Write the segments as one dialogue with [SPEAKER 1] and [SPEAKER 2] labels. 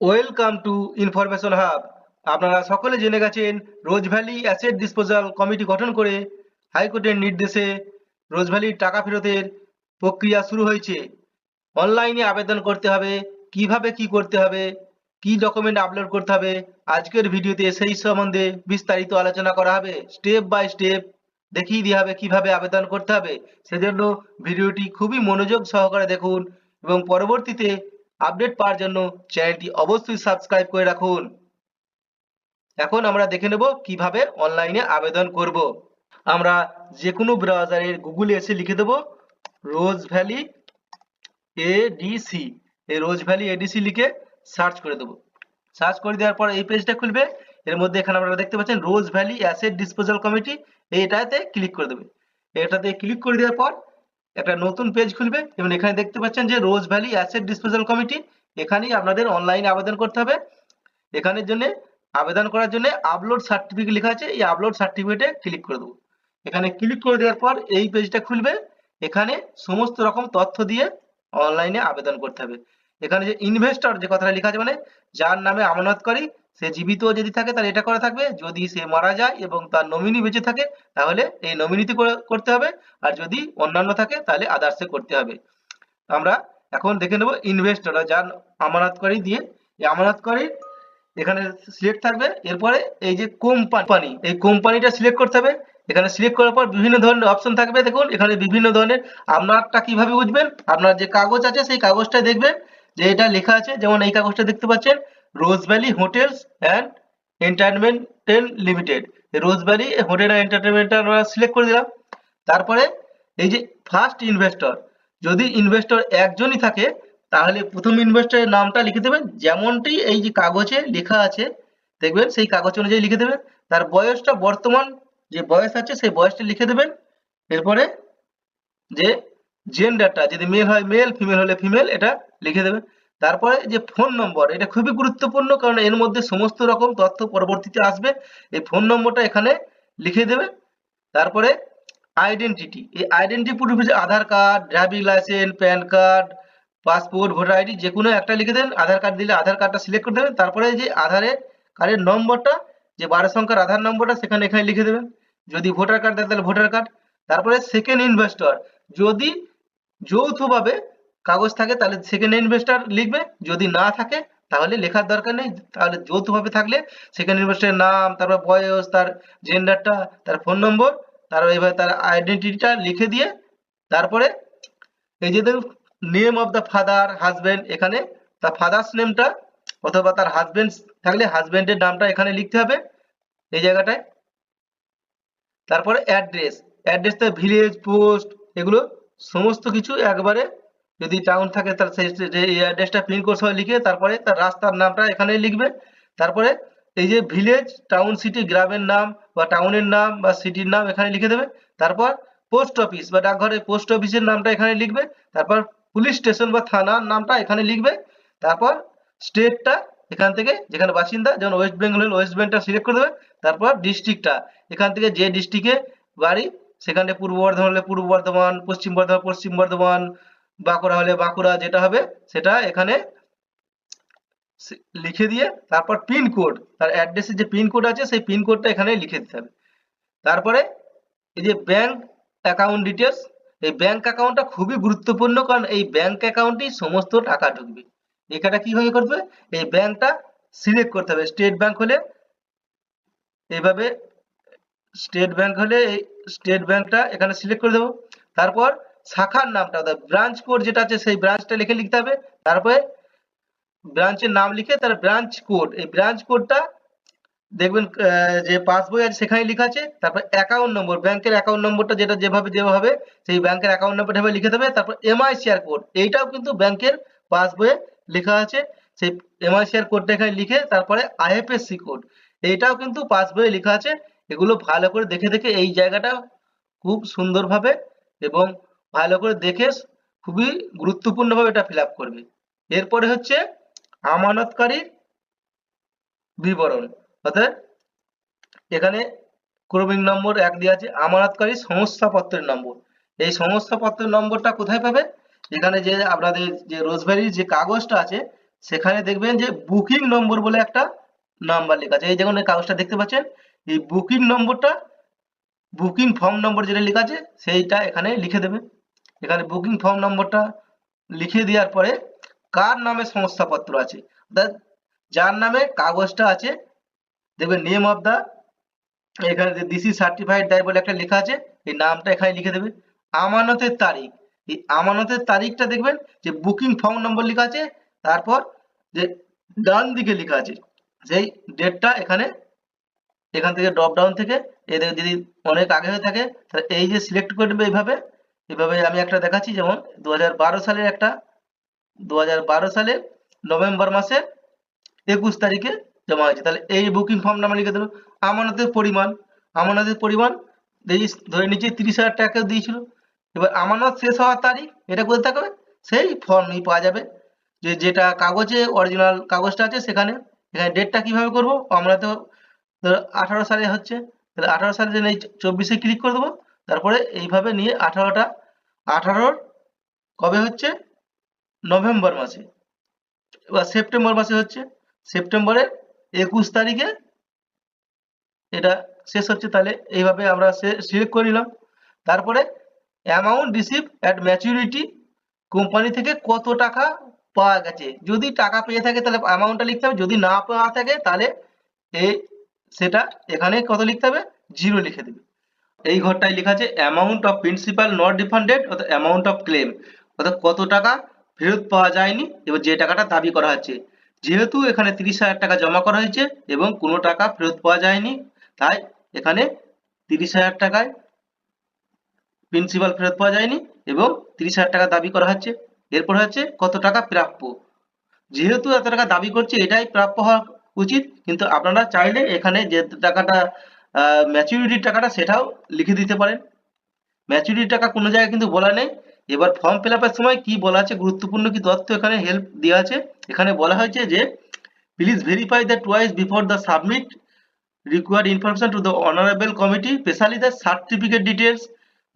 [SPEAKER 1] Welcome to information hub আপনারা সকলে জেনে গেছেন, Rose Valley asset disposal committee গঠন করে হাইকোর্টের নির্দেশে রোজ ভ্যালির টাকা ফেরতের প্রক্রিয়া শুরু হয়েছে। অনলাইনে আবেদন করতে হবে, কীভাবে কি করতে হবে, কি ডকুমেন্ট আপলোড করতে হবে, আজকের ভিডিওতে সেই সম্বন্ধে বিস্তারিত আলোচনা করা হবে। স্টেপ বাই স্টেপ দেখিয়ে দেওয়া হবে কীভাবে আবেদন করতে হবে। সেজন্য ভিডিওটি খুবই মনোযোগ সহকারে দেখুন এবং পরবর্তীতে আপডেট পাওয়ার জন্য চ্যানেলটি অবশ্যই সাবস্ক্রাইব করে রাখুন। এখন আমরা দেখে নেব কীভাবে অনলাইনে আবেদন করব। আমরা যে কোনো ব্রাউজারের গুগলে এসে লিখে দেব রোজ ভ্যালি এডিসি। এই রোজ ভ্যালি এডিসি লিখে সার্চ করে দেবো। সার্চ করে দেওয়ার পর এই পেজটা খুলবে। এর মধ্যে এখানে আপনারা দেখতে পাচ্ছেন Rose Valley asset disposal committee. এইটাতে ক্লিক করে দেবে। এটাতে ক্লিক করে দেওয়ার পর একটা নতুন পেজ খুলবে। এবং এখানে দেখতে পাচ্ছেন যে Rose Valley asset disposal committee এখানেই আপনাদের অনলাইনে আবেদন করতে হবে। এখানের জন্য আবেদন করার জন্য আপলোড সার্টিফিকেট লেখা আছে, এই আপলোড সার্টিফিকেটে ক্লিক করে দেবো। এখানে ক্লিক করে দেওয়ার পর এই পেজটা খুলবে। এখানে সমস্ত রকম তথ্য দিয়ে অনলাইনে আবেদন করতে হবে। এখানে যে ইনভেস্টর যে কথাটা লেখা আছে মানে যার নামে আমানতকারী সে জীবিত যদি থাকে, তাহলে এটা করা থাকবে। যদি সে মারা যায় এবং তার নমিনি বেঁচে থাকে, তাহলে এই নমিনিতে করতে হবে। আর যদি অন্যান্য থাকে, তাহলে আদার্সে করতে হবে। আমরা এখন দেখে নেব ইনভেস্টর যার আমানতকারী দিয়ে, এই আমানতকারী এখানে সিলেক্ট থাকবে। এরপরে এই যে কোম্পানি এই কোম্পানিটা সিলেক্ট করতে হবে। এখানে সিলেক্ট করার পর বিভিন্ন ধরনের অপশন থাকবে। দেখুন, এখানে বিভিন্ন ধরনের আপনারটা কীভাবে বুঝবেন? আপনার যে কাগজ আছে, সেই কাগজটা দেখবেন। যে এটা লেখা আছে, যেমন এই কাগজটা দেখতে পাচ্ছেন Rose Valley hotels and entertainment limited Rose Valley hotel and এন্টারটেনমেন্টটা আমরা সিলেক্ট করে দিলাম। তারপরে এই যে ফার্স্ট ইনভেস্টর যদি ইনভেস্টর একজনই থাকে, তাহলে প্রথম ইনভেস্টরের নামটা লিখে দেবেন। যেমনটি এই যে কাগজে লেখা আছে, দেখবেন সেই কাগজ অনুযায়ী লিখে দেবেন। তার বয়সটা বর্তমান, যে বয়স আছে সেই বয়সটা লিখে দেবেন। এরপরে যে জেন্ডারটা যদি মেল হয় মেল ফিমেল হলে ফিমেল এটা লিখে দেবেন তারপরে যে ফোন নম্বর এটা খুবই গুরুত্বপূর্ণ কারণ এর মধ্যে সমস্ত রকম তথ্য পরবর্তীতে আসবে। এই ফোন নম্বরটা এখানে লিখে দেবে। তারপরে আইডেন্টিটি এই identity proof Aadhaar card driving licence PAN card passport voter ID যে কোনো একটা লিখে দেন। আধার কার্ড দিলে আধার কার্ডটা সিলেক্ট করে দেবেন। তারপরে যে আধারে কার্ডের নম্বরটা যে বারো সংখ্যার আধার নম্বরটা সেখানে এখানে লিখে দেবেন। যদি ভোটার কার্ড দেয় তাহলে ভোটার কার্ড তারপরে সেকেন্ড ইনভেস্টর যদি যৌথভাবে কাগজ থাকে, তাহলে সেকেন্ড ইনভেস্টর লিখবে। যদি না থাকে, তাহলে লেখার দরকার নেই। তাহলে যৌথভাবে থাকলে সেকেন্ড ইনভেস্টরের নাম, তারপর বয়স, তার জেন্ডারটা তার ফোন নম্বর তারপর এভাবে তার আইডেন্টিটিটা লিখে দিয়ে, তারপরে এই যে name of the father husband এখানে তার ফাদার্স নেমটা অথবা তার হাজবেন্ড থাকলে হাজবেন্ডের নামটা এখানে লিখতে হবে এই জায়গাটায়। তারপরে অ্যাড্রেস অ্যাড্রেসটা ভিলেজ পোস্ট এগুলো সমস্ত কিছু একবারে যদি টাউন থাকে তার সেই অ্যাড্রেসটা পিনকোড সহ লিখে তারপরে তার রাস্তার নামটা এখানে লিখবে। তারপরে এই যে ভিলেজ টাউন সিটি গ্রামের নাম বা টাউনের নাম বা সিটির নাম এখানে লিখে দেবে। তারপর পোস্ট অফিস বা ডাকঘরে পোস্ট অফিসের নামটা এখানে লিখবে। তারপর পুলিশ স্টেশন বা থানার নামটা এখানে লিখবে। তারপর স্টেটটা এখান থেকে যেখানে বাসিন্দা, যেমন ওয়েস্ট বেঙ্গল ওয়েস্ট বেঙ্গলটা সিলেক্ট করে দেবে। তারপর ডিস্ট্রিক্টটা এখান থেকে যে ডিস্ট্রিক্টে বাড়ি, সেখানে পূর্ব বর্ধমান হলে পূর্ব বর্ধমান, পশ্চিম বর্ধমান পশ্চিম বর্ধমান বাঁকুড়া হলে বাঁকুড়া যেটা হবে, সেটা এখানে লিখে দিয়ে তারপর পিন কোড, তার অ্যাড্রেসের যে পিন কোড আছে, সেই পিন কোডটা এখানে লিখে দিতে হবে। তারপরে এই যে ব্যাংক অ্যাকাউন্ট ডিটেলস এই ব্যাংক অ্যাকাউন্টটা খুবই গুরুত্বপূর্ণ, কারণ এই ব্যাংক অ্যাকাউন্টেই সমস্ত টাকা ঢুকবে। এখানে কীভাবে করবে? এই ব্যাংকটা সিলেক্ট করতে হবে। স্টেট ব্যাংক হলে এইভাবে স্টেট ব্যাংক হলে এই স্টেট ব্যাংকটা এখানে সিলেক্ট করে দেবো। তারপর শাখার নামটা, অর্থাৎ ব্রাঞ্চ কোড যেটা আছে, সেই ব্রাঞ্চটা লিখে লিখতে হবে। তারপরে ব্রাঞ্চের নাম লিখে, তার ব্রাঞ্চ কোড এই ব্রাঞ্চ কোডটা দেখবেন যে পাসবই আছে, সেখানে লেখা আছে। তারপর অ্যাকাউন্ট নম্বর ব্যাংকের অ্যাকাউন্ট নম্বরটা যেটা যেভাবে যেভাবে সেই ব্যাংকের অ্যাকাউন্ট নম্বরটা এভাবে লিখে দেবে। তারপর এমআইসিআর কোড এইটাও কিন্তু ব্যাংকের পাসবইয়ে লেখা আছে। সেই এমআইসিআর কোডটা এখানে লিখে, তারপরে আইএফএসসি কোড এইটাও কিন্তু পাসবইয়ে লেখা আছে। এগুলো ভালো করে দেখে দেখে এই জায়গাটা খুব সুন্দরভাবে এবং ভালো করে দেখে খুবই গুরুত্বপূর্ণভাবে এটা ফিল আপ করবে। এরপরে হচ্ছে আমানতকারীর বিবরণ। অর্থাৎ এখানে ক্রমিক নম্বর এক দেওয়া আছে, আমানতকারী সংস্থাপত্রের নম্বর। এই সংস্থাপত্রের নম্বরটা কোথায় পাবে? এখানে যে আপনাদের যে রোজভ্যালির যে কাগজটা আছে, সেখানে দেখবেন যে বুকিং নম্বর বলে একটা নাম্বার লেখা আছে। এই যেমন কাগজটা দেখতে পাচ্ছেন? এই বুকিং নম্বরটা, বুকিং ফর্ম নম্বর যেটা লেখা আছে, সেইটা এখানে লিখে দেবে। এখানে বুকিং ফর্ম নম্বরটা লিখে দেওয়ার পরে কার নামে সংস্থাপত্র আছে? অর্থাৎ যার নামে কাগজটা আছে, দেখবেন নেম অফ দা এখানে দিস ইজ সার্টিফাইড দায় বলে একটা লেখা আছে, এই নামটা এখানে লিখে দেবে। আমানতের তারিখ, এই আমানতের তারিখটা দেখবেন যে বুকিং ফর্ম নম্বর লেখা আছে, তারপর যে ডান দিকে লেখা আছে সেই ডেটটা এখানে, এখান থেকে ড্রপ ডাউন থেকে, এদের যদি অনেক আগে হয়ে থাকে, তাহলে এই যে সিলেক্ট করে নেবে এইভাবে এইভাবে আমি একটা দেখাচ্ছি, যেমন দু হাজার বারো সালের একটা দু সালের নভেম্বর মাসের একুশ তারিখে জমা হয়েছে। তাহলে এই বুকিং ফর্ম নাম্বার লিখে দিল আমানতের পরিমাণ আমানতের পরিমাণ ধরে নিচে তিরিশ হাজার টাকা দিয়েছিল। এবার আমানত শেষ হওয়ার তারিখ, এটা কোথায় থাকবে? সেই ফর্মই পাওয়া যাবে। যে যেটা কাগজে অরিজিনাল কাগজটা আছে সেখানে। এখানে ডেটটা কীভাবে করব? আমরা তো ধরো আঠারো সালে হচ্ছে, তাহলে আঠারো সালে এই চব্বিশে ক্লিক করে দেবো। তারপরে এইভাবে নিয়ে আঠারোটা, আঠারোর কবে হচ্ছে? নভেম্বর মাসে। এবার সেপ্টেম্বর মাসে হচ্ছে। সেপ্টেম্বরের একুশ তারিখে এটা শেষ হচ্ছে। তাহলে এইভাবে আমরা সিলেক্ট করে নিলাম। তারপরে amount receive at maturity company থেকে কত টাকা পাওয়া গেছে? যদি টাকা পেয়ে থাকে তাহলে অ্যামাউন্টটা লিখতে হবে। যদি না পাওয়া থাকে তাহলে এই সেটা এখানে কত লিখতে হবে? জিরো লিখে দেবে। এই ঘরটায় লেখা আছে amount of principal not refunded অর্থাৎ অ্যামাউন্ট অফ ক্লেম অর্থাৎ কত টাকা ফেরত পাওয়া যায়নি এবং যে টাকাটা দাবি করা হচ্ছে। যেহেতু এখানে তিরিশ হাজার টাকা জমা করা হয়েছে এবং কোনো টাকা ফেরত পাওয়া যায়নি, তাই এখানে তিরিশ হাজার টাকায় প্রিন্সিপাল ফেরত পাওয়া যায়নি এবং তিরিশ হাজার টাকা দাবি করা হচ্ছে। এরপর হচ্ছে কত টাকা প্রাপ্য। যেহেতু এত টাকা দাবি করছে, এটাই প্রাপ্য হওয়া উচিত, কিন্তু আপনারা চাইলে এখানে যে টাকাটা ম্যাচুরিটির টাকাটা সেটাও লিখে দিতে পারেন। ম্যাচুরিটির টাকা কোনো জায়গায় কিন্তু বলা নেই। এবার ফর্ম ফিল আপের সময় কি বলা আছে? গুরুত্বপূর্ণ কি তথ্য এখানে হেল্প দেওয়া আছে? এখানে বলা হয়েছে যে please verify the twice before the submit required information to the honorable committee especially the certificate details,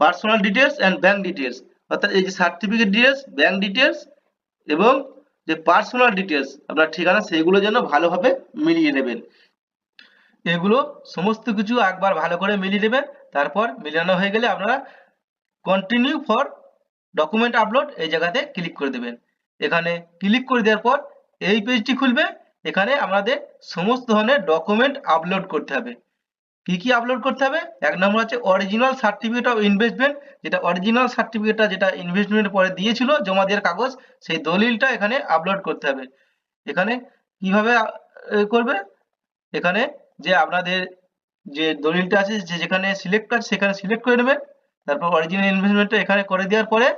[SPEAKER 1] personal details and bank details অর্থাৎ এই যে সার্টিফিকেট ডিটেলস ব্যাংক ডিটেলস এবং যে পার্সোনাল ডিটেলস আপনার ঠিকানা, সেইগুলো যেন ভালোভাবে মিলিয়ে নেবেন। এগুলো সমস্ত কিছু একবার ভালো করে মিলিয়ে নেবেন। তারপর মিলানো হয়ে গেলে আপনারা কন্টিনিউ ফর ডকুমেন্ট আপলোড এই জায়গাতে ক্লিক করে দেবেন। এখানে ক্লিক করে দেওয়ার পর এই পেজটি খুলবে। এখানে আমাদের সমস্ত ধরনের ডকুমেন্ট আপলোড করতে হবে। কি কি আপলোড করতে হবে? এক নম্বর হচ্ছে অরিজিনাল সার্টিফিকেট অফ ইনভেস্টমেন্ট যেটা অরিজিনাল সার্টিফিকেটটা যেটা ইনভেস্টমেন্টের পরে দিয়েছিল, জমা দেওয়ার কাগজ, সেই দলিলটা এখানে আপলোড করতে হবে। এখানে কীভাবে করবে? এখানে যে আপনাদের যে দলিলটা আছে যে যেখানে সিলেক্ট আছে সেখানে সিলেক্ট করে নেবেন তারপর অরিজিনাল ইনভেস্টমেন্টটা এখানে করে দেওয়ার পরে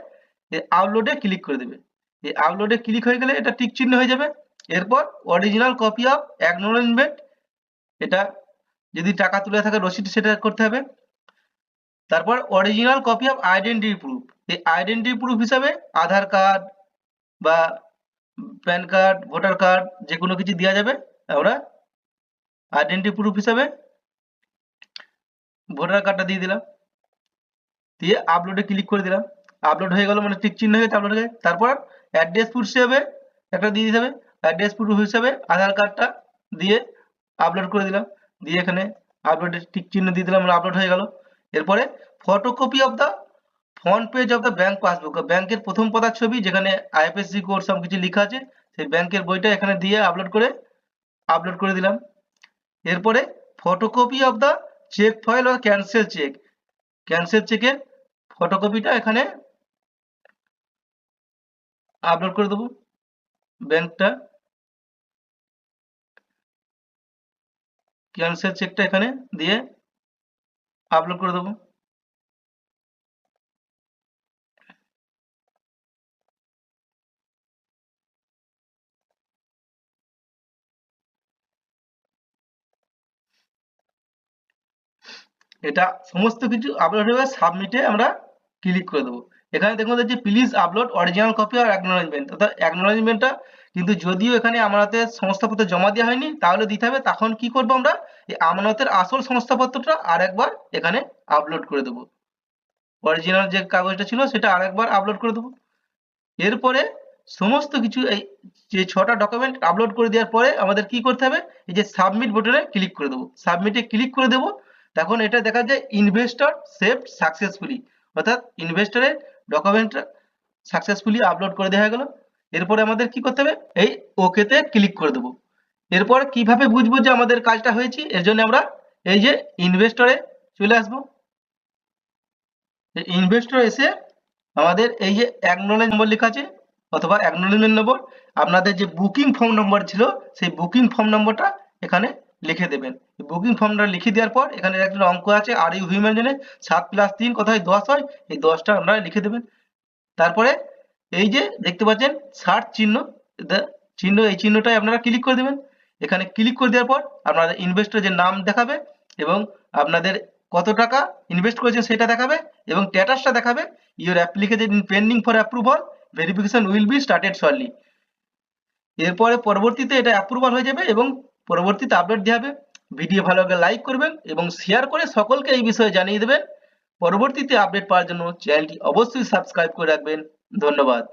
[SPEAKER 1] আপলোডে ক্লিক করে দেবে। এই আপলোডে ক্লিক হয়ে গেলে এটা টিক চিহ্ন হয়ে যাবে। এরপর অরিজিনাল কপি অফ অ্যাকনোলেজমেন্ট এটা যদি টাকা তুলে থাকে রসিদ, সেটা করতে হবে। তারপর original copy of identity proof এই আইডেন্টিটি প্রুফ হিসাবে আধার কার্ড বা প্যান কার্ড ভোটার কার্ড যে কোনো কিছু দেওয়া যাবে। আমরা আইডেন্টিটি প্রুফ হিসাবে ভোটার কার্ডটা দিয়ে দিলাম। দিয়ে আপলোডে ক্লিক করে দিলাম। আপলোড হয়ে গেল মানে টিক চিহ্ন হয়ে গেছে আপলোড হয়ে তারপর অ্যাড্রেস প্রুফ হিসেবে একটা দিয়ে দিতে হবে। অ্যাড্রেস প্রুফ হিসেবে আধার কার্ডটা দিয়ে আপলোড করে দিলাম। দিয়ে এখানে আপলোডে টিক চিহ্ন দিয়ে দিলাম মানে আপলোড হয়ে গেল। এরপরে photocopy of the front page of the bank passbook ব্যাংকের প্রথম পাতার ছবি যেখানে আইএফএসসি কোড সব কিছু লেখা আছে, সেই ব্যাংকের বইটা এখানে দিয়ে আপলোড করে আপলোড করে দিলাম। এরপরে photocopy of the cheque file or cancel cheque cancel চেকের ফটোকপিটা এখানে আপলোড করে দেবো ব্যাংকটা। ক্যান্সেল চেকটা এখানে দিয়ে আপলোড করে দেবো। এটা সমস্ত কিছু আপলোড হয়ে সাবমিটে আমরা ক্লিক করে দেবো। এখানে দেখুন যে প্লিজ আপলোড অরিজিনাল কপি আর অ্যাকনোলেজমেন্ট অর্থাৎ অ্যাকনোলেজমেন্টটা কিন্তু যদিও এখানে আমানতের সংস্থাপত্র জমা দেওয়া হয়নি, তাহলে দিতে হবে, তখন কি করব আমরা? এই আমানতের আসল সংস্থাপত্রটা আরেকবার এখানে আপলোড করে দেবো। অরিজিনাল যে কাগজটা ছিল সেটা আরেকবার আপলোড করে দেবো। এরপরে সমস্ত কিছু এই যে ছটা ডকুমেন্ট আপলোড করে দেওয়ার পরে আমাদের কি করতে হবে? এই যে সাবমিট বাটনে ক্লিক করে দেবো। সাবমিটে ক্লিক করে দেবো তখন এটা দেখা যায় ইনভেস্টর সেভড সাকসেসফুলি অর্থাৎ ইনভেস্টরের ডকুমেন্টটা সাকসেসফুলি আপলোড করে দেওয়া গেল। এরপরে আমাদের কি করতে হবে? এই ওকেতে ক্লিক করে দেবো। এরপর কীভাবে বুঝব যে আমাদের কাজটা হয়েছে? এর জন্য আমরা এই যে ইনভেস্টরে চলে আসব। ইনভেস্টর এসে আমাদের এই যে অ্যাকনোলেজ নম্বর লেখা আছে, অথবা অ্যাকনোলেজমেন্ট নম্বর আপনাদের যে বুকিং ফর্ম নম্বর ছিল, সেই বুকিং ফর্ম নম্বরটা এখানে লিখে দেবেন। বুকিং ফর্মটা লিখে দেওয়ার পর এখানে একটা অঙ্ক আছে, আর ইউ হিউম্যান জেনে সাত প্লাস তিন কোথায় দশ হয়, এই দশটা আপনারা লিখে দেবেন। তারপরে এই যে দেখতে পাচ্ছেন, ষাট চিহ্ন চিহ্ন, এই চিহ্নটাই আপনারা ক্লিক করে দেবেন। এখানে ক্লিক করে দেওয়ার পর আপনাদের ইনভেস্টর যে নাম দেখাবে এবং আপনাদের কত টাকা ইনভেস্ট করেছেন সেটা দেখাবে এবং স্ট্যাটাসটা দেখাবে। Your application in pending for approval verification will be started shortly এরপরে পরবর্তীতে এটা অ্যাপ্রুভাল হয়ে যাবে এবং পরবর্তীতে আপডেট দেওয়া হবে। ভিডিও ভালো লাগলে লাইক করবেন এবং শেয়ার করে সকলকে এই বিষয়ে জানিয়ে দেবেন। পরবর্তীতে আপডেট পাওয়ার জন্য চ্যানেলটি অবশ্যই সাবস্ক্রাইব করে রাখবেন। ধন্যবাদ।